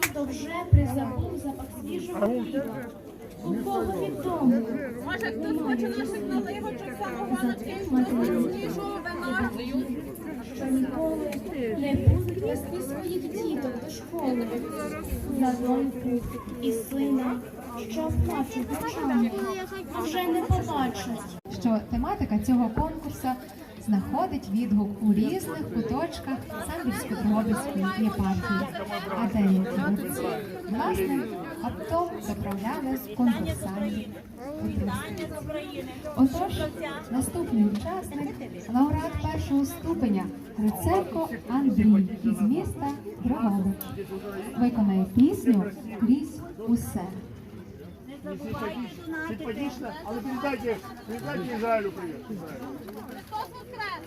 Хто вже призабув запах свіжого хліба. У кого відомо, Може, хтось хоче наших наливочок самогоночки, смачнішого вина. що ніколи не будуть вести своїх діток до школи. За доньку і сина, що плачуть ночами, а вже не побачать. що тематика цього конкурсу знаходить відгук у різних куточках Самбірсько-Дрогобицької єпархії. А деякі гуртці, власне, оптом заправляли з конкурсантів. у Отож, наступний учасник, лауреат першого ступеня Гриценко Андрій із міста Дрогобич. Виконає пісню крізь усе. Симпатично, але передайте, передайте Израилю привет. Христос воскрес!